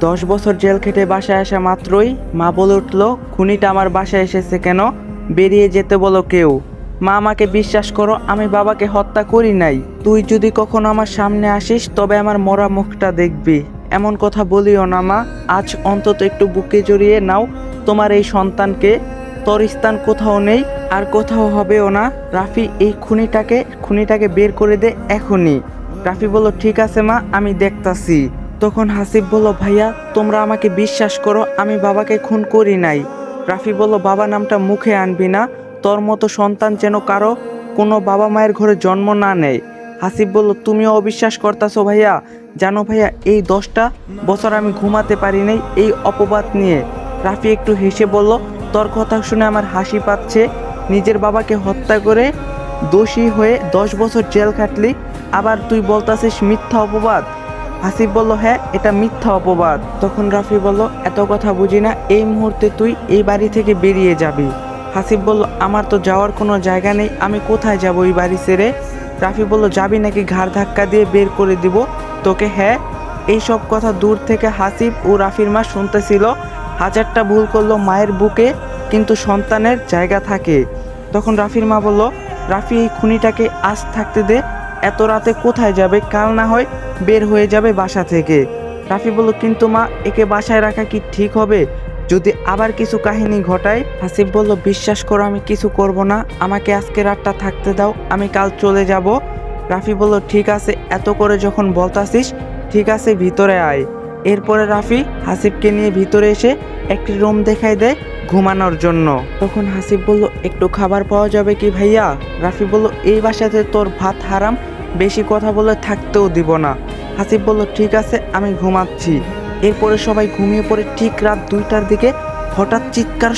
দশ বছর জেল খেটে বাসায় আসা মাত্রই মা বলে উঠল, খুনিটা আমার বাসায় এসেছে কেন? বেরিয়ে যেতে বলো কেউ। মা আমাকে বিশ্বাস করো, আমি বাবাকে হত্যা করি নাই। তুই যদি কখনো আমার সামনে আসিস, তবে আমার মরা মুখটা দেখবি। এমন কথা বলিও না মা। আজ অন্তত একটু বুকে জড়িয়ে নাও। তোমার এই সন্তানকে তোর স্থান কোথাও নেই, আর কোথাও হবেও না। রাফি, এই খুনিটাকে খুনিটাকে বের করে দে এখনই। রাফি বলল, ঠিক আছে মা, আমি দেখতাছি। তখন হাসিব বলল, ভাইয়া, তোমরা আমাকে বিশ্বাস করো, আমি বাবাকে খুন করি নাই। রাফি বলল, বাবা নামটা মুখে আনবি না, তোর মতো সন্তান যেন কারও কোনো বাবা মায়ের ঘরে জন্ম না নেয়। হাসিব বলল, তুমিও অবিশ্বাস করতাছো ভাইয়া। জানো ভাইয়া, এই দশটা বছর আমি ঘুমাতে পারি নাই এই অপবাদ নিয়ে। রাফি একটু হেসে বলল, তোর কথা শুনে আমার হাসি পাচ্ছে। নিজের বাবাকে হত্যা করে দোষী হয়ে দশ বছর জেল খাটলি, আবার তুই বলতাছিস মিথ্যা অপবাদ। হাসিব বলল হ্যাঁ এটা মিথ্যা অপবাদ। তখন রাফি বলল, এত কথা বুঝি না, এই মুহূর্তে তুই এই বাড়ি থেকে বেরিয়ে যাবি। হাসিব বলল, আমার তো যাওয়ার কোনো জায়গা নেই, আমি কোথায় যাব ওই বাড়ি ছেড়ে? রাফি বলল, যাবি নাকি ঘাড় ধাক্কা দিয়ে বের করে দিব? তোকে হ্যাঁ। এই সব কথা দূর থেকে হাসিব ও রাফির মা শুনতেছিল। হাজারটা ভুল করল মায়ের বুকে, কিন্তু সন্তানের জায়গা থাকে। তখন রাফির মা বলল, রাফি, এই খুনিটাকে আজ থাকতে দে এত রাতে কোথায় যাবে, কাল না হয় বের হয়ে যাবে বাসা থেকে। রাফি বলল, কিন্তু মা, একে বাসায় রাখা কি ঠিক হবে? যদি আবার কিছু কাহিনী ঘটায়, হাসিব বলল, বিশ্বাস করো, আমি কিছু করব না। আমাকে আজকে রাতটা থাকতে দাও, আমি কাল চলে যাব। রাফি বলল, ঠিক আছে, এত করে যখন বলতাছিস, ঠিক আছে, ভিতরে আয়। এরপরে রাফি হাসিবকে নিয়ে ভিতরে এসে একটি রুম দেখাই দেয়। ঘুমানোর জন্য। তখন হাসিব বলল, একটু খাবার পাওয়া যাবে কি ভাইয়া? রাফি বলল, এই বাসাতে তোর ভাত হারাম, বেশি কথা বলে থাকতেও দিব না। হাসিব বলল, ঠিক আছে, আমি ঘুমাচ্ছি। এরপরে সবাই ঘুমিয়ে পড়ে ঠিক রাত দুইটার দিকে হঠাৎ চিৎকার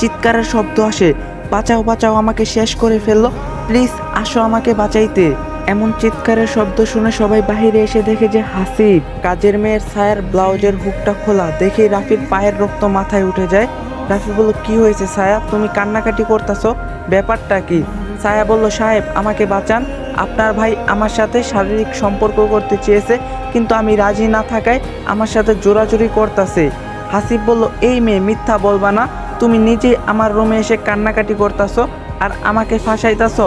চিৎকারের শব্দ আসে। বাঁচাও বাঁচাও, আমাকে শেষ করে ফেলল। প্লিজ, আসো আমাকে বাঁচাইতে। এমন চিৎকারের শব্দ শুনে সবাই বাইরে এসে দেখে যে হাসিব। কাজের মেয়ের ছায়ার ব্লাউজের হুকটা খোলা। দেখে রাফির পায়ের রক্ত মাথায় উঠে যায়। রাফি বলল, কি হয়েছে ছায়া? তুমি কান্নাকাটি করতেছো? ব্যাপারটা কি? ছায়া বলল, সাহেব, আমাকে বাঁচান। আপনার ভাই আমার সাথে শারীরিক সম্পর্ক করতে চেয়েছে, কিন্তু আমি রাজি না থাকায় আমার সাথে জোরাজুরি করতেছে। হাসিব বলল, এই মেয়ে, মিথ্যা বলবা না। তুমি নিজে আমার রুমে এসে কান্নাকাটি করতাছো আর আমাকে ফাঁসাইতাছো।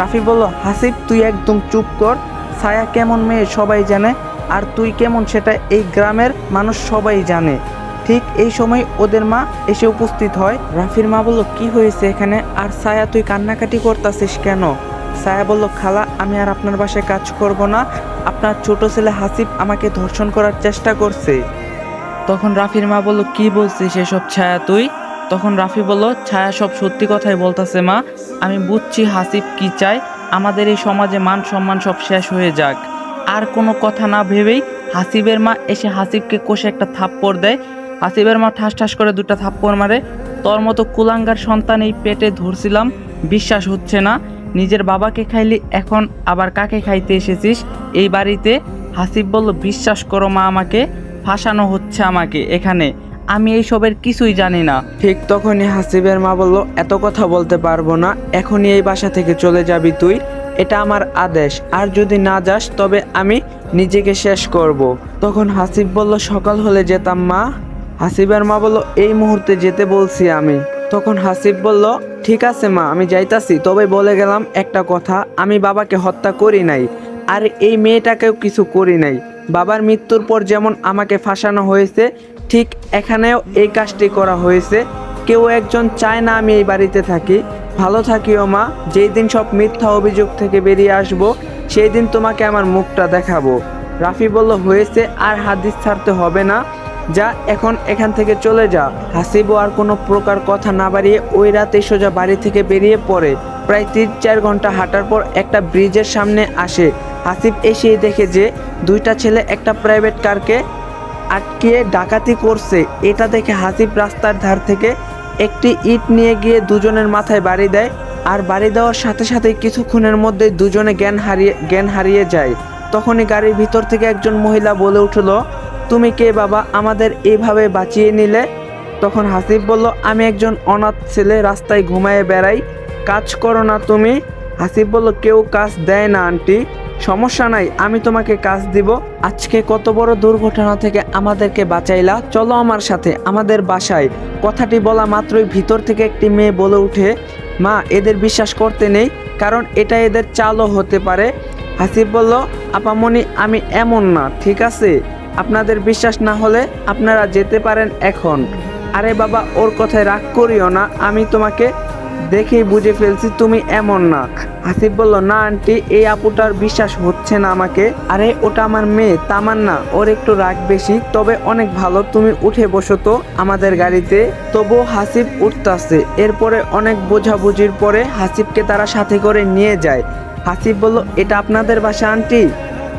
রাফি বলল হাসিব তুই একদম চুপ কর। ছায়া কেমন মেয়ে সবাই জানে, আর তুই কেমন সেটা এই গ্রামের মানুষ সবাই জানে। ঠিক এই সময় ওদের মা এসে উপস্থিত হয়। রাফির মা বলল, কি হয়েছে এখানে? আর ছায়া, তুই কান্নাকাটি করতাছিস কেন? ছায়া বলল, খালা, আমি আর আপনার বাসায় কাজ করব না। আপনার ছোট ছেলে হাসিব আমাকে ধর্ষণ করার চেষ্টা করছে। তখন রাফির মা বলল, কি বলছিস এসব ছায়া তুই? তখন রাফি বলল, ছায়া সব সত্যি কথাই বলতাছে মা। আমি বুঝছি হাসিব কি চায়। আমাদের এই সমাজে মান সম্মান সব শেষ হয়ে যাক। আর কোনো কথা না ভেবেই হাসিবের মা এসে হাসিবকে কষে একটা থাপ্পড় দেয়। হাসিবের মা ঠাস ঠাস করে দুটা থাপ্পড় মারে। তোর মতো কুলাঙ্গার সন্তান এই পেটে ধরছিলাম, বিশ্বাস হচ্ছে না। নিজের বাবাকে খাইলি, এখন আবার কাকে খাইতে এসেছিস? এই বাড়িতে হাসিব বলল, বিশ্বাস করো মা আমাকে, ফাঁসানো হচ্ছে আমাকে এখানে। আমি এইসবের কিছুই জানি না। ঠিক তখনই হাসিবের মা বলল, এত কথা বলতে পারব না, এখনই এই বাসা থেকে চলে যাবি তুই। এটা আমার আদেশ। আর যদি না যাস, তবে আমি নিজেকে শেষ করব। তখন হাসিব বলল, সকাল হলে যেতাম মা। হাসিবের মা বলল, এই মুহূর্তে যেতে বলছি আমি। তখন হাসিব বলল, ঠিক আছে মা, আমি যাইতাছি। তবে বলে গেলাম একটা কথা, আমি বাবাকে হত্যা করি নাই, আর এই মেয়েটাকেও কিছু করি নাই। বাবার মৃত্যুর পর যেমন আমাকে ফাঁসানো হয়েছে, ঠিক এখানেও এই কাজটি করা হয়েছে। কেউ একজন চায় না আমি এই বাড়িতে থাকি। ভালো থাকিও মা, যেই দিন সব মিথ্যা অভিযোগ থেকে বেরিয়ে আসব, সেই দিন তোমাকে আমার মুখটা দেখাবো। রাফি বলল, হয়েছে, আর হাদিস ছাড়তে হবে না। যা এখন এখান থেকে চলে যা। হাসিবও আর কোনো প্রকার কথা না বাড়িয়ে ওই রাতে সোজা বাড়ি থেকে বেরিয়ে পড়ে। প্রায় তিন চার ঘণ্টা হাঁটার পর একটা ব্রিজের সামনে আসে। হাসিব এসেই দেখে যে দুইটা ছেলে একটা প্রাইভেট কারকে আটকিয়ে ডাকাতি করছে। এটা দেখে হাসিব রাস্তার ধার থেকে একটি ইট নিয়ে গিয়ে দুজনের মাথায় বাড়ি দেয় আর বাড়ি দেওয়ার সাথে সাথে কিছুক্ষণের মধ্যে দুজনে জ্ঞান হারিয়ে জ্ঞান হারিয়ে যায়। তখনই গাড়ির ভিতর থেকে একজন মহিলা বলে উঠল তুমি কে বাবা? আমাদের এইভাবে বাঁচিয়ে নিলে। তখন হাসিব বলল, আমি একজন অনাথ ছেলে, রাস্তায় ঘুমায় বেড়াই। কাজ করো না তুমি। হাসিব বলল, কেউ কাজ দেয় না, আন্টি। সমস্যা নাই, আমি তোমাকে কাজ দিব। আজকে কত বড় দুর্ঘটনা থেকে আমাদেরকে বাঁচাইলা। চলো আমার সাথে, আমাদের বাসায়। কথাটি বলা মাত্রই ভিতর থেকে একটি মেয়ে বলে উঠে, মা, এদের বিশ্বাস করতে নেই, কারণ এটা এদের চালও হতে পারে। হাসিব বলল, আপামনি আমি এমন না, ঠিক আছে? আপনাদের বিশ্বাস না হলে আপনারা যেতে পারেন এখন। আরে বাবা, ওর কথায় রাগ করিও না, আমি তোমাকে দেখেই বুঝে ফেলছি তুমি এমন না হাসিব বলল, না, আন্টি, এই আপুটার বিশ্বাস হচ্ছে না আমাকে। আরে, ওটা আমার মেয়ে, তামান্না, ওর একটু রাগ বেশি, তবে অনেক ভালো, তুমি উঠে বসো তো আমাদের গাড়িতে। তবু হাসিব উঠতাছে। এরপরে অনেক বোঝাবুঝির পরে হাসিফকে তারা সাথে করে নিয়ে যায়। হাসিফ বলল, এটা আপনাদের বাসা, আন্টি?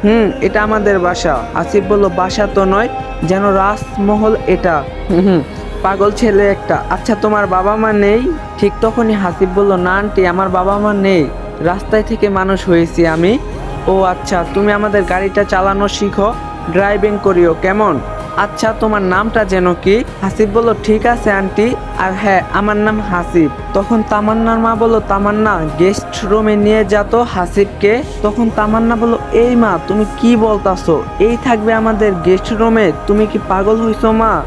হুম, এটা আমাদের বাসা। আসিফ বলল, বাসা তো নয়, যেন রাজমহল এটা। হুম পাগল ছেলে একটা। আচ্ছা তোমার বাবা মা নেই? ঠিক তখনই হাসিফ বলল, না, আন্টি, আমার বাবা মা নেই। রাস্তায় থেকে মানুষ হয়েছি আমি। ও আচ্ছা তুমি আমাদের গাড়িটা চালানো শিখো, ড্রাইভিং করিও, কেমন? আচ্ছা তোমার নামটা যেন কি? হাসিব বলল, ঠিক আছে, আন্টি। আর হ্যাঁ আমার নাম হাসিব। তখন তামান্নার মা বলল, তামান্না গেস্ট রুমে নিয়ে যা তো হাসিবকে। তখন তামান্না বলল, এই মা, তুমি কি বলতাছো? এই থাকবে আমাদের গেস্ট রুমে তুমি কি পাগল হইছো মা?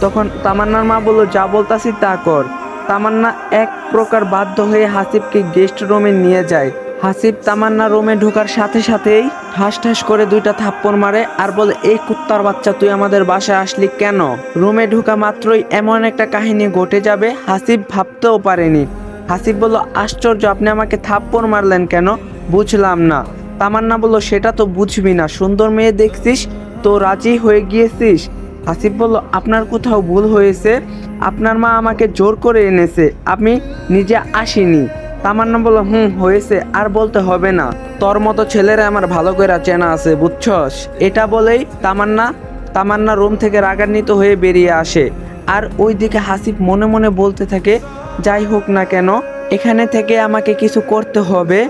তখন তামান্নার মা বলল, যা বলতাছি তা কর। তামান্না এক প্রকার বাধ্য হয়ে হাসিবকে গেস্ট রুমে নিয়ে যায়। হাসিব তামান্না রুমে ঢোকার সাথে সাথেই ঠাস ঠাস করে দুইটা থাপ্পড় মারে আর বলে, এই কুত্তার বাচ্চা, তুই আমাদের বাসায় আসলি কেন? রুমে ঢোকা মাত্রই এমন একটা কাহিনী ঘটে যাবে, হাসিব ভাবতেও পারেনি। হাসিব বলল, আশ্চর্য, আপনি আমাকে থাপ্পড় মারলেন কেন? বুঝলাম না। তামান্না বলল, সেটা তো বুঝবি না, সুন্দর মেয়ে দেখছিস তো রাজি হয়ে গিয়েছিস? হাসিব বলল, আপনার কোথাও ভুল হয়েছে। আপনার মা আমাকে জোর করে এনেছে। আমি নিজে আসিনি। তামান্না বলল, হুম, হয়েছে, আর বলতে হবে না। তোর মতো ছেলেরা আমার ভালো করে চেনা আছে, বুঝছস? এটা বলেই তামান্না তামান্না রুম থেকে রাগান্বিত হয়ে বেরিয়ে আসে। আর ওইদিকে হাসিফ মনে মনে বলতে থাকে, যাই হোক না কেন, এখানে থেকে আমাকে কিছু করতে হবে।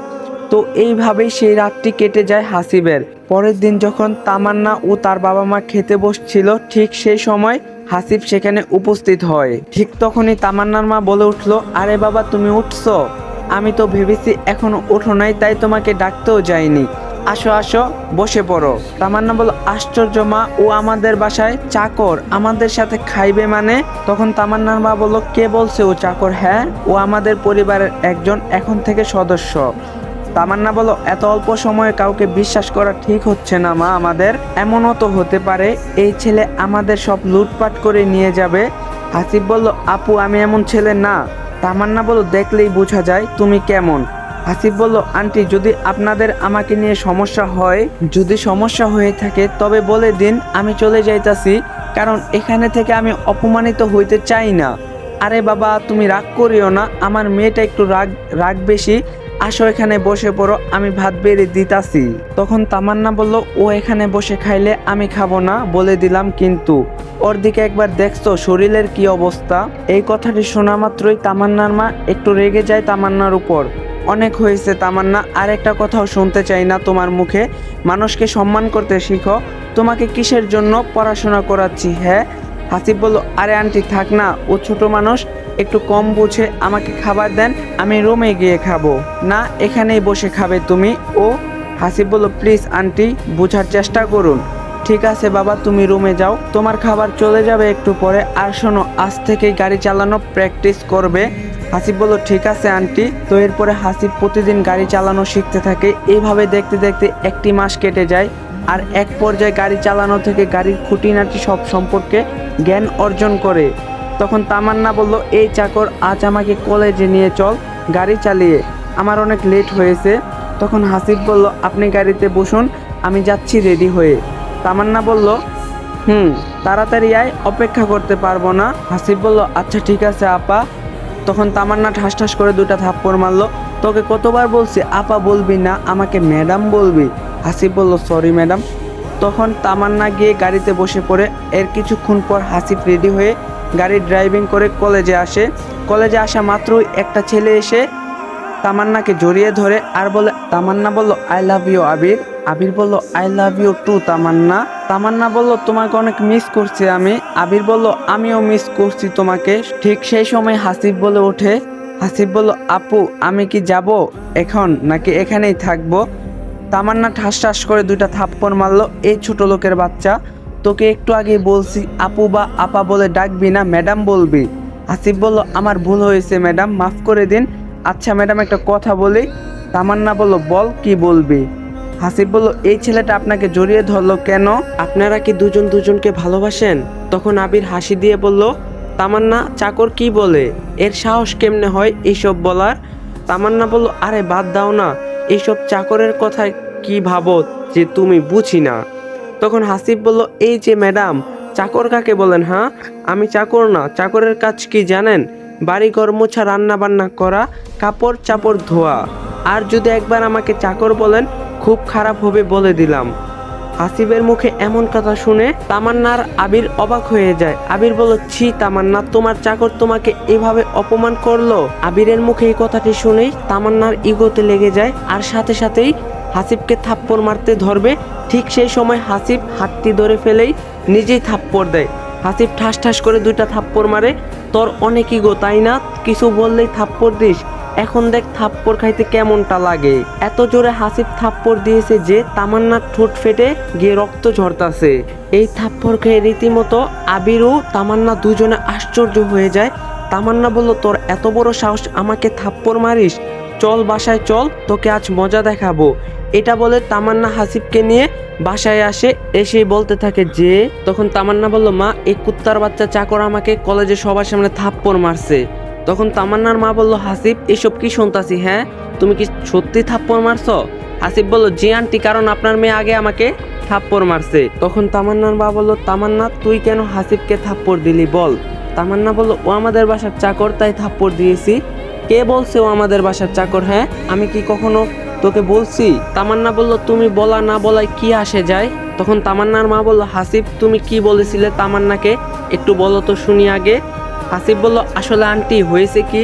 তো এইভাবেই সেই রাতটি কেটে যায় হাসিবের পরের দিন যখন তামান্না ও তার বাবা মা খেতে বসছিল, ঠিক সেই সময় হাসিফ সেখানে উপস্থিত হয়। ঠিক তখনই তামান্নার মা বলে উঠল, আরে বাবা, তুমি উঠছো? আমি তো ভেবেছি এখনও ওঠো নাই, তাই তোমাকে ডাকতেও যাইনি। আসো আসো, বসে পড়ো। তামান্না বলল, আশ্চর্য মা, ও আমাদের বাসায় চাকর, আমাদের সাথে খাইবে মানে? তখন তামান্নার মা বলল, কে বলছে ও চাকর হ্যাঁ? ও আমাদের পরিবারের একজন এখন থেকে সদস্য। তামান্না বলো এত অল্প সময়ে কাউকে বিশ্বাস করা ঠিক হচ্ছে না মা আমাদের। এমনও তো হতে পারে, এই ছেলে আমাদের সব লুটপাট করে নিয়ে যাবে। হাসিব বলল, আপু, আমি এমন ছেলে না। তামান্না বলো, দেখলেই বোঝা যায় তুমি কেমন। হাসিব বলল, আন্টি, যদি আপনাদের আমাকে নিয়ে সমস্যা হয়, যদি সমস্যা হয়ে থাকে, তবে বলে দিন আমি চলে যাইতাছি, কারণ এখানে থেকে আমি অপমানিত হইতে চাই না। আরে বাবা, তুমি রাগ করিও না, আমার মেয়েটা একটু রাগ রাগ বেশি আসো এখানে বসে পড়ো, আমি ভাত বেড়ে দিতাছি। তখন তামান্না বলল, ও এখানে বসে খাইলে আমি খাব না, বলে দিলাম কিন্তু। ওর দিকে একবার দেখছ শরীরের কি অবস্থা? এই কথাটি শোনা মাত্রই তামান্নার মা একটু রেগে যায় তামান্নার উপর। অনেক হয়েছে তামান্না, আর একটা কথাও শুনতে চাই না তোমার মুখে। মানুষকে সম্মান করতে শিখো। তোমাকে কিসের জন্য পড়াশোনা করাচ্ছি হ্যাঁ? হাসিব বলল, আরে আন্টি, থাক না, ও ছোট মানুষ, একটু কম বুঝে আমাকে খাবার দেন, আমি রুমে গিয়ে খাব। না, এখানেই বসে খাবে তুমি। ও হাসিব বলল, প্লিজ আন্টি, বোঝার চেষ্টা করুন। ঠিক আছে বাবা, তুমি রুমে যাও, তোমার খাবার চলে যাবে একটু পরে, আর শোনো, আজ থেকেই গাড়ি চালানো প্র্যাকটিস করবে। হাসিব বলল, ঠিক আছে আন্টি। তো এরপরে হাসিব প্রতিদিন গাড়ি চালানো শিখতে থাকে এইভাবে দেখতে দেখতে একটি মাস কেটে যায়। আর এক পর্যায়ে গাড়ি চালানো থেকে গাড়ির খুঁটিনাটি সব সম্পর্কে জ্ঞান অর্জন করে। তখন তামান্না বলল, এই চাকর, আজ আমাকে কলেজে নিয়ে চল, গাড়ি চালিয়ে। আমার অনেক লেট হয়েছে। তখন হাসিব বলল, আপনি গাড়িতে বসুন, আমি যাচ্ছি রেডি হয়ে। তামান্না বলল, হুম, তাড়াতাড়ি আয়, অপেক্ষা করতে পারব না। হাসিব বলল আচ্ছা ঠিক আছে, আপা। তখন তামান্না ঠাস ঠাস করে দুটা থাপ্পড় মারলো, তোকে কতবার বলছি, আপা বলবি না, আমাকে ম্যাডাম বলবি। হাসিব বলল সরি ম্যাডাম তখন তামান্না গিয়ে গাড়িতে বসে পড়ে। এর কিছুক্ষণ পর হাসিব রেডি হয়ে গাড়ি ড্রাইভিং করে কলেজে আসে। কলেজে আসা মাত্রই একটা ছেলে এসে তামান্নাকে জড়িয়ে ধরে আর বলে, তামান্না বলল I love you Abir. Abir বলল I love you to Tamanna. Tamanna বলল, তোমাকে অনেক মিস করছি আমি। আবির বলল, আমিও মিস করছি তোমাকে। ঠিক সেই সময় হাসিব বলে ওঠে। হাসিব বলল, আপু, আমি কি যাব এখন নাকি এখানেই থাকব? তামান্না ঠাস ঠাস করে দুইটা থাপ্পড় মারলো এই ছোট লোকের বাচ্চা। তোকে একটু আগে বলছি, আপু বা আপা বলে ডাকবি না, ম্যাডাম বলবি। আসিফ বলল, আমার ভুল হয়েছে, ম্যাডাম, মাফ করে দিন। আচ্ছা ম্যাডাম, একটা কথা বলি। তামান্না বলল, বল, কি বলবি? হাসিব বলল, এই ছেলেটা আপনাকে জড়িয়ে ধরলো কেন? আপনারা কি দুজন দুজনকে ভালোবাসেন? তখন আবির হাসি দিয়ে বলল, তামান্না, চাকর কি বলে? এর সাহস কেমনে হয় এইসব বলার? তামান্না বলল, আরে বাদ দাও না। এইসব চাকরের কথা কি ভাবো যে তুমি বুঝি না? তখন হাসিব বলল, এই যে ম্যাডাম, চাকর কাকে বলেন হ্যাঁ? আমি চাকর না, চাকরের কাজ কি জানেন? বাড়ি ঘর মোছা রান্না বান্না করা কাপড় চাপড় ধোয়া। আর যদি একবার আমাকে চাকর বলেন, খুব খারাপ হবে বলে দিলাম। হাসিবের মুখে এমন কথা শুনে তামান্নার আবির অবাক হয়ে যায়। আবির বলল, ছি, তামান্না, তোমার চাকর তোমাকে এভাবে অপমান করল? আবিরের মুখে এই কথাটি শুনেই তামান্নার ইগোতে লেগে যায় আর সাথে সাথেই হাসিবকে থাপ্পড় মারতে ধরবে। ঠিক সেই সময় হাসিব হাতটি ধরে ফেলেই নিজেই থাপ্পড় দেয়। হাসিব ঠাস ঠাস করে দুইটা থাপ্পড় মারে। তোর অনেক ইগো, তাই না? কিছু বললেই থাপ্পড় দিস। এখন দেখ থাপ্পড় খাইতে কেমনটা লাগে। এত জোরে হাসিব থাপ্পড় দিয়েছে যে তামান্নার ঠোঁট ফেটে গিয়ে রক্ত ঝরতাছে। এই থাপ্পড় খেয়ে রীতিমতো আবির ও তামান্না দুজনে আশ্চর্য হয়ে যায়। তামান্না বলল, তোর এত বড় সাহস, আমাকে থাপ্পড় মারিস? চল বাসায় চল, তোকে আজ মজা দেখাবো। এটা বলে তামান্না হাসিবকে নিয়ে বাসায় আসে। এসে বলতে থাকে যে, তখন তামান্না বলল, মা, এই কুত্তার বাচ্চা চাকর আমাকে কলেজে সবার সামনে থাপ্পড় মারছে। তখন তামান্নার মা বলল, হাসিব, এসব কি শুনতাছি হ্যাঁ? তুমি কি সত্যি থাপ্পড় মারছো? হাসিব বলল, জি আন্টি, কারণ আপনার মেয়ে আগে আমাকে থাপ্পড় মারছে। তখন তামান্নার মা বলল, তামান্না, তুই কেন হাসিবকে থাপ্পড় দিলি বল? তামান্না বলল, ও আমাদের বাসার চাকর, তাই থাপ্পড় দিয়েছি। কে বলছে ও আমাদের বাসার চাকর হ্যাঁ? আমি কি কখনো তোকে বলছি? তামান্না বলল, তুমি বলা না বলায় কি আসে যায়? তখন তামান্নার মা বলল, হাসিব, তুমি কি বলেছিলে তামান্নাকে? একটু বলো তো শুনি আগে। হাসিব বলল, আসলে আন্টি, হয়েছে কি?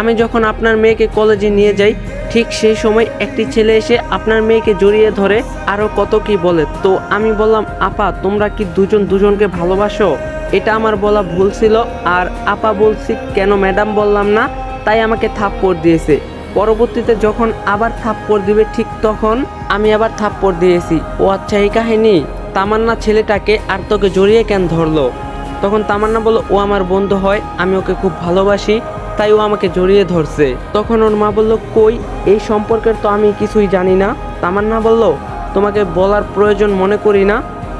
আমি যখন আপনার মেয়েকে কলেজে নিয়ে যাই, ঠিক সেই সময় একটি ছেলে এসে আপনার মেয়েকে জড়িয়ে ধরে আরও কত কি বলে। তো আমি বললাম, আপা, তোমরা কি দুজন দুজনকে ভালোবাসো? এটা আমার বলা ভুল ছিল, আর আপা বলছি, কেন ম্যাডাম বললাম না? তাই আমাকে থাপ্পড় দিয়েছে। পরবর্তীতে যখন আবার থাপ্পড় দিবে, ঠিক তখন আমি আবার থাপ্পড় দিয়েছি। ও আচ্ছা এই কাহিনী? তামান্না ছেলেটাকে আর তোকে জড়িয়ে কেন ধরলো? তখন তামান্না বলল, ও আমার বন্ধু হয়, আমি ওকে খুব ভালোবাসি, তাই ও আমাকে জড়িয়ে ধরছে। তখন ওর মা বলল, কই, এই সম্পর্কের তো আমি কিছুই জানি না। তামান্না বলল, তোমাকে বলার প্রয়োজন মনে করি না।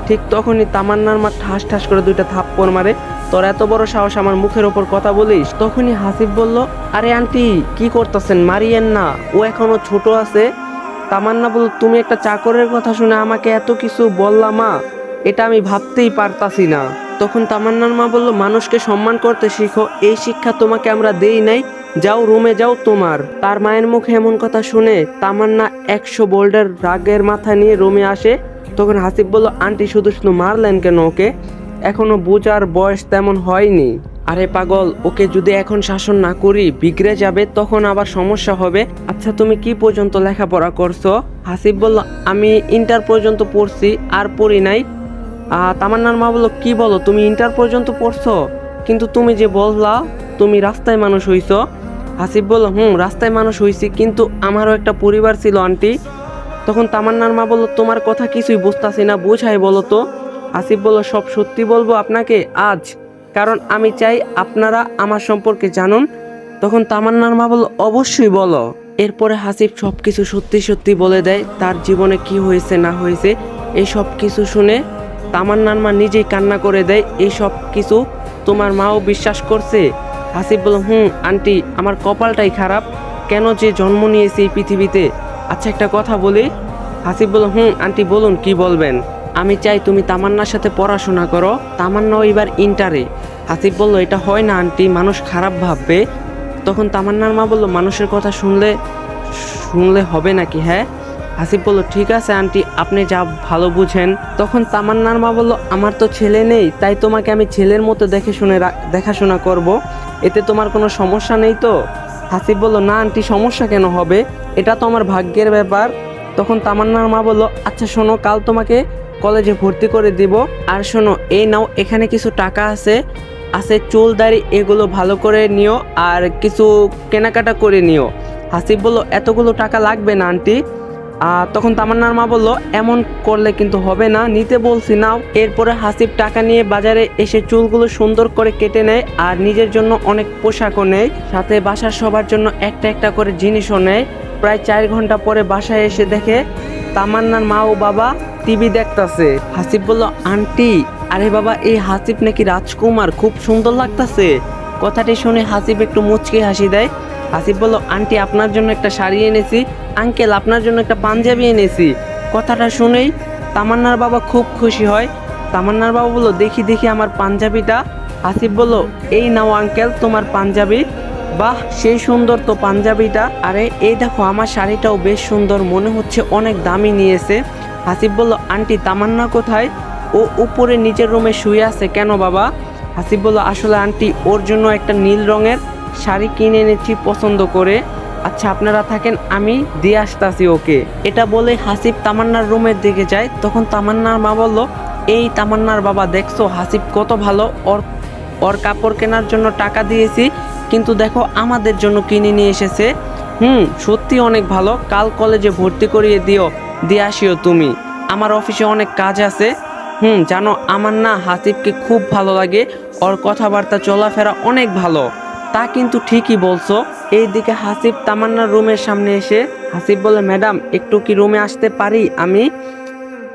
ঠিক তখনই তামান্নার মা ঠাস ঠাস করে দুইটা থাপ্পড় মারে। তোর এত বড় সাহস আমার মুখের ওপর কথা বলিস? তখনই হাসিব বলল, আরে আন্টি, কি করতেছেন? মারিয়েন না, ও এখনও ছোট আছে। তামান্না বলল, তুমি একটা চাকরের কথা শুনে আমাকে এত কিছু বললা মা, এটা আমি ভাবতেই পারতাছি না। তখন তামান্নার মা বলল, মানুষকে সম্মান করতে শিখো। এই শিক্ষা তোমাকে আমরা দেই নাই। যাও রুমে, যাও তোমার। তার মায়ের মুখে এমন কথা শুনে তামান্না একশো বোল্ডের রাগের মাথা নিয়ে রুমে আসে। তখন হাসিব বলল, আন্টি, শুধু শুধু মারলেন কেন ওকে? এখনও বুঝার বয়স তেমন হয়নি। আরে পাগল, ওকে যদি এখন শাসন না করি, বিগড়ে যাবে, তখন আবার সমস্যা হবে। আচ্ছা তুমি কি পর্যন্ত লেখাপড়া করছ? হাসিব বলল, আমি ইন্টার পর্যন্ত পড়ছি, আর পড়ি নাই। তামান্নার মা বলল, কি বলো, তুমি ইন্টার পর্যন্ত পড়ছো? কিন্তু তুমি যে বললা, তুমি রাস্তায় মানুষ হইছো। হাসিব বলল, হুম, রাস্তায় মানুষ হইছি, কিন্তু আমারও একটা পরিবার ছিল, আন্টি। তখন তামান্নার মা বলল, তোমার কথা কিছুই বুঝতাছি না, বুঝাই বলো তো? আসিফ বলল, সব সত্যি বলব আপনাকে আজ, কারণ আমি চাই আপনারা আমার সম্পর্কে জানুন। তখন তামান্নার মা বলল, অবশ্যই বলো। এরপরে হাসিফ সব কিছু সত্যি সত্যি বলে দেয়, তার জীবনে কি হয়েছে না হয়েছে, এই সব কিছু শুনে তামান্নার মা নিজেই কান্না করে দেয় এই সব কিছু তোমার মাও বিশ্বাস করছে? হাসিফ বলল, হুম, আন্টি, আমার কপালটাই খারাপ। কেন যে জন্ম নিয়েছে এই পৃথিবীতে? আচ্ছা একটা কথা বলি। হাসিব বলল, হুম, আন্টি, বলুন, কি বলবেন? আমি চাই তুমি তামান্নার সাথে পড়াশোনা করো। তামান্নাও এবার ইন্টারে। হাসিব বলল, এটা হয় না, আন্টি, মানুষ খারাপ ভাববে। তখন তামান্নার মা বলল, মানুষের কথা শুনলে শুনলে হবে নাকি হ্যাঁ? হাসিব বলল, ঠিক আছে, আন্টি, আপনি যা ভালো বুঝেন। তখন তামান্নার মা বলল, আমার তো ছেলে নেই, তাই তোমাকে আমি ছেলের মতো দেখে শুনে দেখাশোনা করব। এতে তোমার কোনো সমস্যা নেই তো? হাসিব বলল, না, আন্টি, সমস্যা কেন হবে? এটা তো আমার ভাগ্যের ব্যাপার। তখন তামান্নার মা বলল আচ্ছা শোনো, কাল তোমাকে কলেজে ভর্তি করে দিব। আর শোনো, এই নাও, এখানে কিছু টাকা আছে আছে চুল, দাড়ি, এগুলো ভালো করে নিও আর কিছু কেনাকাটা করে নিও। হাসিব বলল, এতগুলো টাকা লাগবে না, আন্টি? তখন তামান্নার মা বলল, এমন করলে কিন্তু হবে না, নিতে বলছি, নাও। এরপরে হাসিব টাকা নিয়ে বাজারে এসে চুলগুলো সুন্দর করে কেটে নেয় আর নিজের জন্য অনেক পোশাকও নেয়। সাথে বাসার সবার জন্য একটা একটা করে জিনিসও নেয়। প্রায় চার ঘণ্টা পরে বাসায় এসে দেখে তামান্নার মা ও বাবা টিভি দেখতাছে। হাসিব বলল, আন্টি, আরে বাবা, এই হাসিব নাকি রাজকুমার, খুব সুন্দর লাগতাছে। কথাটি শুনে হাসিব একটু মুচকি হাসি দেয়। হাসিব বলল, আন্টি, আপনার জন্য একটা শাড়ি এনেছি। আঙ্কেল, আপনার জন্য একটা পাঞ্জাবি এনেছি। কথাটা শুনেই তামান্নার বাবা খুব খুশি হয়। তামান্নার বাবা বলল, দেখি দেখি আমার পাঞ্জাবিটা। হাসিব বলল, এই নাও আঙ্কেল, তোমার পাঞ্জাবি। বাহ, সেই সুন্দর তো পাঞ্জাবিটা। আরে, এই দেখো, আমার শাড়িটাও বেশ সুন্দর, মনে হচ্ছে অনেক দামি নিয়েছে। হাসিফ বলল, আন্টি, তামান্না কোথায়? ও উপরে, নিচের রুমে শুয়ে আছে কেন বাবা? হাসিব বলল, আসলে আন্টি, ওর জন্য একটা নীল রঙের শাড়ি কিনে এনেছি পছন্দ করে। আচ্ছা আপনারা থাকেন, আমি দিয়ে আসতাছি ওকে। এটা বলে হাসিব তামান্নার রুমের দিকে যায়। তখন তামান্নার মা বলল, এই তামান্নার বাবা, দেখছ, হাসিব কত ভালো। ওর ওর কাপড় কেনার জন্য টাকা দিয়েছি, কিন্তু দেখো, আমাদের জন্য কিনে নিয়ে এসেছে। হুম, সত্যি অনেক ভালো। কাল কলেজে ভর্তি করিয়ে দিও, দিয়ে আসিও তুমি। আমার অফিসে অনেক কাজ আছে। হুম, জানো, আমার না হাসিবকে খুব ভালো লাগে। ওর কথাবার্তা, চলাফেরা অনেক ভালো। তা কিন্তু ঠিকই বলছো। এইদিকে হাসিব তামান্নার রুমের সামনে এসে, হাসিব বলে, ম্যাডাম, একটু কি রুমে আসতে পারি আমি?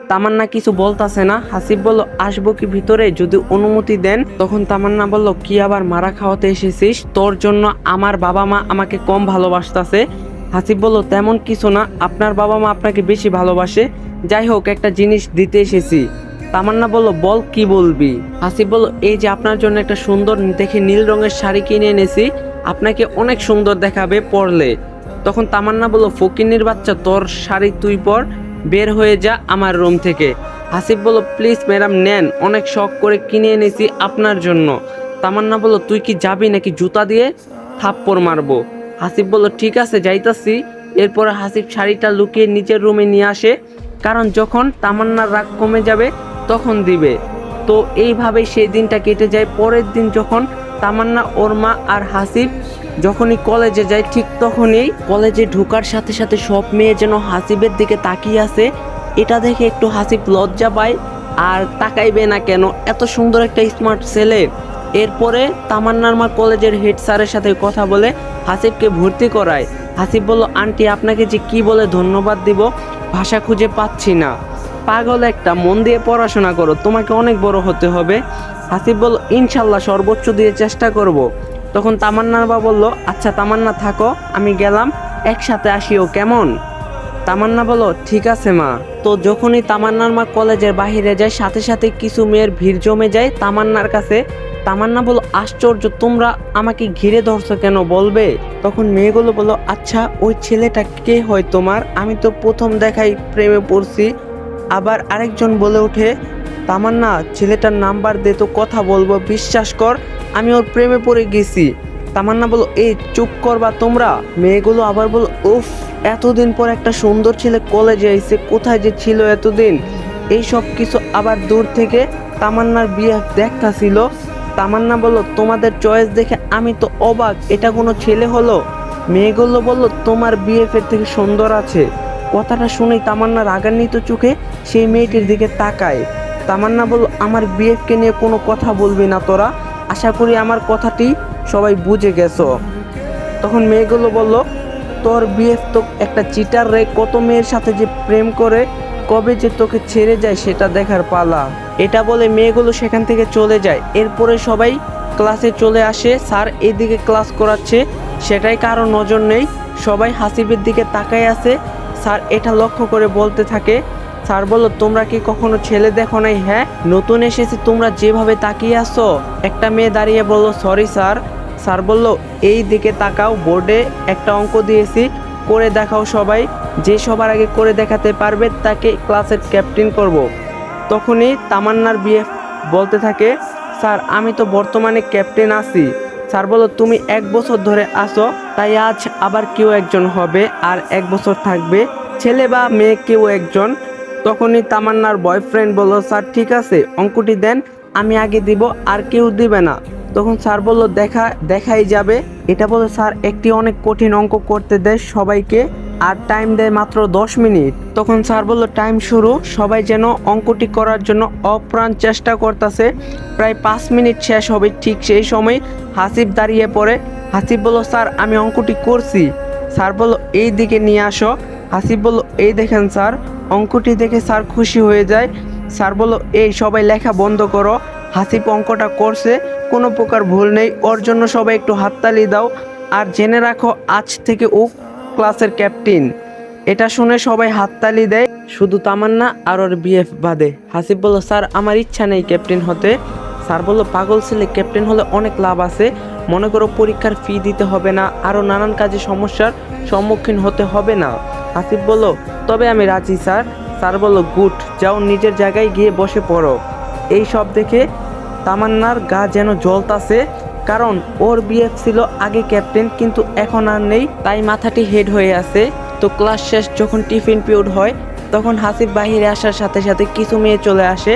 তামান্না কিছু বলতাছে না। হাসিব বলল, আসব কি ভিতরে? যদি অনুমতি দেন। তখন তামান্না বলল, কি আবার মারা খাওয়াতে এসেছিস? তোর জন্য আমার বাবা মা আমাকে কম ভালোবাসতাছে। হাসিব বলল, তেমন কিছু না। আপনার বাবা মা আপনাকে বেশি ভালোবাসে। যাই হোক, একটা জিনিস দিতে এসেছি। তামান্না বলল, বল কি বলবি? হাসিব বলল, এই যে আপনার জন্য একটা সুন্দর দেখে নীল রঙের শাড়ি কিনে এনেছি, আপনাকে অনেক সুন্দর দেখাবে পরলে। তখন তামান্না বলল, ফকিন্নির বাচ্চা, তোর শাড়ি তুই পর, বের হয়ে যা আমার রুম থেকে। হাসিব বলল, প্লিজ ম্যাডাম, নেন, অনেক শখ করে কিনে এনেছি আপনার জন্য। তামান্না বলল, তুই কি যাবি নাকি জুতা দিয়ে থাপ্পড় মারবো? হাসিব বলল, ঠিক আছে, যাইতাছি। এরপরে হাসিব শাড়িটা লুকিয়ে নিজের রুমে নিয়ে আসে, কারণ যখন তামান্নার রাগ কমে যাবে তখন দিবে। তো এইভাবেই সেই দিনটা কেটে যায়। পরের দিন যখন তামান্না, ওর মা আর হাসিব যখনই কলেজে যায়, ঠিক তখনই কলেজে ঢোকার সাথে সাথে সব মেয়ে যেন হাসিবের দিকে তাকিয়ে আছে। এটা দেখে একটু হাসিব লজ্জা পায়। আর তাকাইবে না কেন? এত সুন্দর একটা স্মার্ট ছেলে। এরপরে তামান্নার মা কলেজের হেড স্যারের সাথে কথা বলে হাসিবকে ভর্তি করায়। হাসিব বলল, আন্টি, আপনাকে যে কি বলে ধন্যবাদ দিব, ভাষা খুঁজে পাচ্ছি না। পাগল একটা, মন দিয়ে পড়াশোনা করো, তোমাকে অনেক বড় হতে হবে। হাসিব বলল, ইনশাল্লাহ সর্বোচ্চ দিয়ে চেষ্টা করব। তখন তামান্নার বা বলল আচ্ছা তামান্না, থাকো, আমি গেলাম, একসাথে আসিও, কেমন? তামান্না বলো ঠিক আছে মা। তো যখনই তামান্নার মা কলেজের বাইরে যায়, সাথে সাথে কিছু মেয়ের ভিড় জমে যায় তামান্নার কাছে। তামান্না বলো আশ্চর্য, তোমরা আমাকে ঘিরে ধরছো কেন, বলবে? তখন মেয়েগুলো বলো আচ্ছা ওই ছেলেটা কে হয় তোমার? আমি তো প্রথম দেখাই প্রেমে পড়ছি। আবার আরেকজন বলে ওঠে, তামান্না, ছেলেটার নাম্বার দে, তো কথা বলব, বিশ্বাস কর, আমি ওর প্রেমে পড়ে গেছি। তামান্না বলো এই, চুপ করবা তোমরা। মেয়েগুলো আবার বলো উফ, এতদিন পর একটা সুন্দর ছেলে কলেজে আইছে, কোথায় যে ছিল এতদিন? এই সব কিছু আবার দূর থেকে তামান্নার বিয়ে দেখা ছিল। তামান্না বলল, তোমাদের চয়েস দেখে আমি তো অবাক, এটা কোনো ছেলে হলো? মেয়েগুলো বলল, তোমার বিএফের থেকে সুন্দর আছে। কথাটা শুনেই তামান্না রাগান্বিত চোখে সেই মেয়েটির দিকে তাকায়। তামান্না বলল, আমার বিএফকে নিয়ে কোনো কথা বলবি না তোরা। আশা করি আমার কথাটি সবাই বুঝে গেছো। তখন মেয়েগুলো বলল, তোর বিএফ তো একটা চিটার রে, কত মেয়ের সাথে যে প্রেম করে, কবে যে তোকে ছেড়ে যায় সেটা দেখার পালা। এটা বলে মেয়েগুলো সেখান থেকে চলে যায়। এরপরে সবাই ক্লাসে চলে আসে। স্যার এদিকে ক্লাস করাচ্ছে, সেটাই কারও নজর নেই। সবাই হাসিবের দিকে তাকায় আছে। স্যার, এটা লক্ষ্য করে বলতে থাকে, স্যার বলল, তোমরা কি কখনো ছেলে দেখো নাই? হ্যাঁ নতুন এসেছে, তোমরা যেভাবে তাকিয়ে আসো একটা মেয়ে দাঁড়িয়ে বলল, সরি স্যার। স্যার বলল, এই দিকে তাকাও, বোর্ডে একটা অঙ্ক দিয়েছি, করে দেখাও সবাই, যে সবার আগে করে দেখাতে পারবে, তাকে ক্লাসের ক্যাপ্টেন করব। তখনই তামান্নার বিয়ে বলতে থাকে, স্যার, আমি তো বর্তমানে ক্যাপ্টেন আছি। স্যার বলো তুমি এক বছর ধরে আসো তাই আজ আবার কেউ একজন হবে আর এক বছর থাকবে। ছেলে বা মেয়ে কেউ একজন। তখনই তামান্নার বয়ফ্রেন্ড বলল, স্যার, ঠিক আছে, অঙ্কটি দেন, আমি আগে দিব, আর কেউ দিবে না। তখন স্যার বলল, দেখা, দেখাই যাবে। এটা বলে স্যার, একটি অনেক কঠিন অঙ্ক করতে দেয় সবাইকে। আর টাইম দেয় মাত্র দশ মিনিট। তখন স্যার বলল টাইম শুরু। সবাই যেন অঙ্কটি করার জন্য অপ্রাণ চেষ্টা করতেছে। প্রায় পাঁচ মিনিট শেষ হবে ঠিক সেই সময় হাসিব দাঁড়িয়ে পড়ে। হাসিব বলল, স্যার, আমি অঙ্কটি করছি। স্যার বলল, এই দিকে নিয়ে আসো। হাসিব বলল, এই দেখেন স্যার, অঙ্কটি দেখে স্যার খুশি হয়ে যায়। স্যার বলল, এই সবাই লেখা বন্ধ করো। হাসিব অঙ্কটা করছে, কোনো প্রকার ভুল নেই। ওর জন্য সবাই একটু হাততালি দাও। আর জেনে রাখো, আজ থেকে ও ক্লাসের ক্যাপ্টেন। এটা শুনে সবাই হাততালি দেয়। শুধু তামান্না আর ওর বিএফ বাদে। হাসিব বলল, স্যার, আমার ইচ্ছা নেই ক্যাপ্টেন হতে। স্যার বলল, পাগল ছেলে, ক্যাপ্টেন হলে অনেক লাভ আছে। মনে করো পরীক্ষার ফি দিতে হবে না, আরও নানান কাজে সমস্যার সম্মুখীন হতে হবে না। হাসিব বলল, তবে আমি রাজি, স্যার। স্যার বলল, গুড, যাও নিজের জায়গায় গিয়ে বসে পড়ো। এই সব দেখে তামান্নার গা যেন জ্বলতাছে। কারণ ওর বিএফ ছিল আগে ক্যাপ্টেন, কিন্তু এখন আর নেই। তাই মাথাটি হেড হয়ে আছে। তো ক্লাস শেষ যখন টিফিন পিরিয়ড হয়, তখন হাসিব বাহিরে আসার সাথে সাথে কিছু মেয়ে চলে আসে।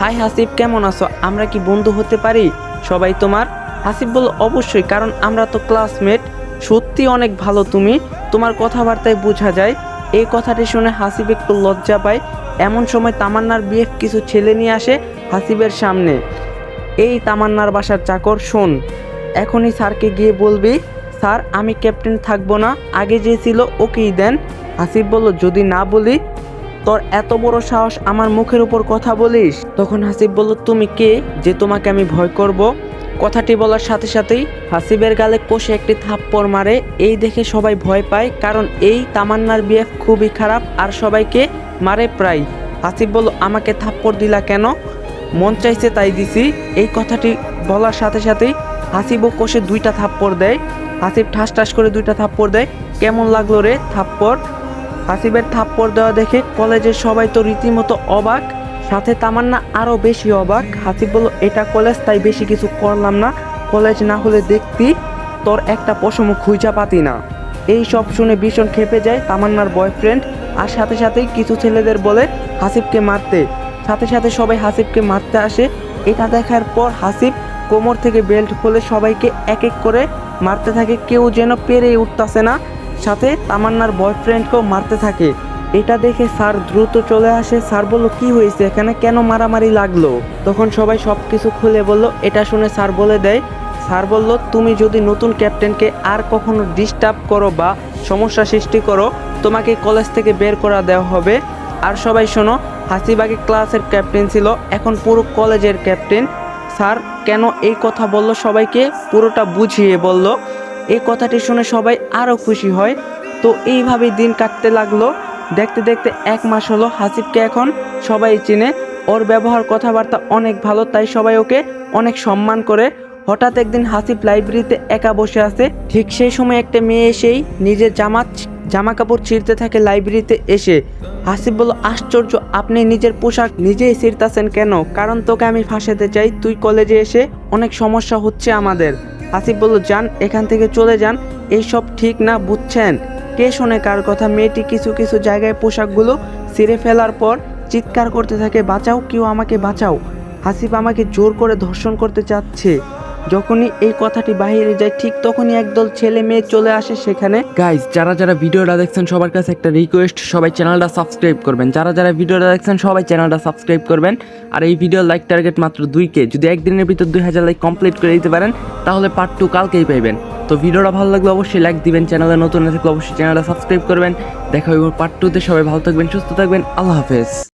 হাই হাসিব কেমন আছো? আমরা কি বন্ধু হতে পারি? সবাই তোমার? হাসিব বলল, অবশ্যই, কারণ আমরা তো ক্লাসমেট। সত্যি অনেক ভালো তুমি। তোমার কথাবার্তায় বোঝা যায়। এই কথাটি শুনে হাসিব একটু লজ্জা পায়। এমন সময় তামান্নার বিএফ কিছু ছেলে নিয়ে আসে হাসিবের সামনে। এই তামান্নার বাসার চাকর, শোন। এখনই স্যারকে গিয়ে বলবি, স্যার, আমি ক্যাপ্টেন থাকব না, আগে যে ছিল ওকেই দেন। হাসিব বলল, যদি না বলি, তোর এত বড় সাহস আমার মুখের উপর কথা বলিস? তখন হাসিব বলল, তুমি কে যে তোমাকে আমি ভয় করব? কথাটি বলার সাথে সাথেই হাসিবের গালে কষে একটি থাপ্পড় মারে। এই দেখে সবাই ভয় পায়, কারণ এই তামান্নার বিএফ খুবই খারাপ, আর সবাইকে মারে প্রায়। হাসিব বলল, আমাকে থাপ্পড় দিলা কেন? মন চাইছে তাই দিছি। এই কথাটি বলার সাথে সাথেই হাসিবও কষে দুইটা থাপ্পড় দেয়। হাসিব ঠাস ঠাস করে দুইটা থাপ্পড় দেয়। কেমন লাগল রে থাপ্পড়? হাসিবের থাপ্পড় দেওয়া দেখে কলেজের সবাই তো রীতিমতো অবাক, সাথে তামান্না আরও বেশি অবাক। হাসিব বলল, এটা কলেজ, তাই বেশি কিছু করলাম না। কলেজ না হলে দেখতি, তোর একটা পশম খুঁজা পাতি না। এই সব শুনে ভীষণ খেপে যায় তামান্নার বয়ফ্রেন্ড। আর সাথে সাথেই কিছু ছেলেদের বলে হাসিবকে মারতে। সাথে সাথে সবাই হাসিবকে মারতে আসে। এটা দেখার পর হাসিব কোমর থেকে বেল্ট খুলে সবাইকে এক এক করে মারতে থাকে। কেউ যেন পেরে উঠতেছে না। সাথে তামান্নার বয়ফ্রেন্ডকেও মারতে থাকে। এটা দেখে স্যার দ্রুত চলে আসে। স্যার বলল, কি হয়েছে? এখানে কেন মারামারি লাগল? তখন সবাই সব কিছু খুলে বলল, এটা শুনে স্যার বলে দেয়। স্যার বলল, তুমি যদি নতুন ক্যাপ্টেনকে আর কখনো ডিস্টার্ব করো বা সমস্যা সৃষ্টি করো, তোমাকে কলেজ থেকে বের করা দেওয়া হবে। আর সবাই শোনো হাসিবাগে ক্লাসের ক্যাপ্টেন ছিল, এখন পুরো কলেজের ক্যাপ্টেন। স্যার, কেন এই কথা বলল সবাইকে? পুরোটা বুঝিয়ে বলল। এই কথাটি শুনে সবাই আরও খুশি হয়। তো এইভাবেই দিন কাটতে লাগল। দেখতে দেখতে এক মাস হলো হাসিবকে এখন সবাই চিনে। ওর ব্যবহার, কথাবার্তা অনেক ভালো, তাই সবাই ওকে অনেক সম্মান করে। হঠাৎ একদিন হাসিব লাইব্রেরিতে একা বসে আছে। ঠিক সেই সময় একটা মেয়ে এসেই নিজের জামা জামা কাপড় ছিঁড়তে থাকে লাইব্রেরিতে এসে। হাসিব বলল, আশ্চর্য, আপনি নিজের পোশাক নিজেই ছিঁড়তাছেন কেন? কারণ তোকে আমি ফাঁসাতে চাই, তুই কলেজে এসে অনেক সমস্যা হচ্ছে আমাদের। হাসিব বলল, যান, এখান থেকে চলে যান, এইসব ঠিক না, বুঝছেন? কে শোনে কার কথা? মেয়েটি কিছু কিছু জায়গায় পোশাকগুলো ছিঁড়ে ফেলার পর চিৎকার করতে থাকে, বাঁচাও, কেউ আমাকে বাঁচাও। হাসিব আমাকে জোর করে ধর্ষণ করতে চাচ্ছে। যখনই এই কথাটি বাইরে যায়, ঠিক তখনই একদল ছেলে মেয়ে চলে আসে সেখানে। গাইজ যারা যারা ভিডিওটা দেখছেন, সবার কাছে একটা রিকোয়েস্ট সবাই চ্যানেলটা সাবস্ক্রাইব করবেন। যারা যারা ভিডিওটা দেখছেন, সবাই চ্যানেলটা সাবস্ক্রাইব করবেন। আর এই ভিডিও লাইক টার্গেট মাত্র দুই কে। যদি একদিনের ভিতর দুই হাজার লাইক কমপ্লিট করে দিতে পারেন, তাহলে পার্ট টু কালকেই পাইবেন। তো ভিডিওটা ভালো লাগলে অবশ্যই লাইক দিবেন চ্যানেলে নতুন থাকলে অবশ্যই চ্যানেলটা সাবস্ক্রাইব করবেন। দেখা হবে পার্ট টুতে সবাই ভালো থাকবেন, সুস্থ থাকবেন। আল্লাহ হাফেজ।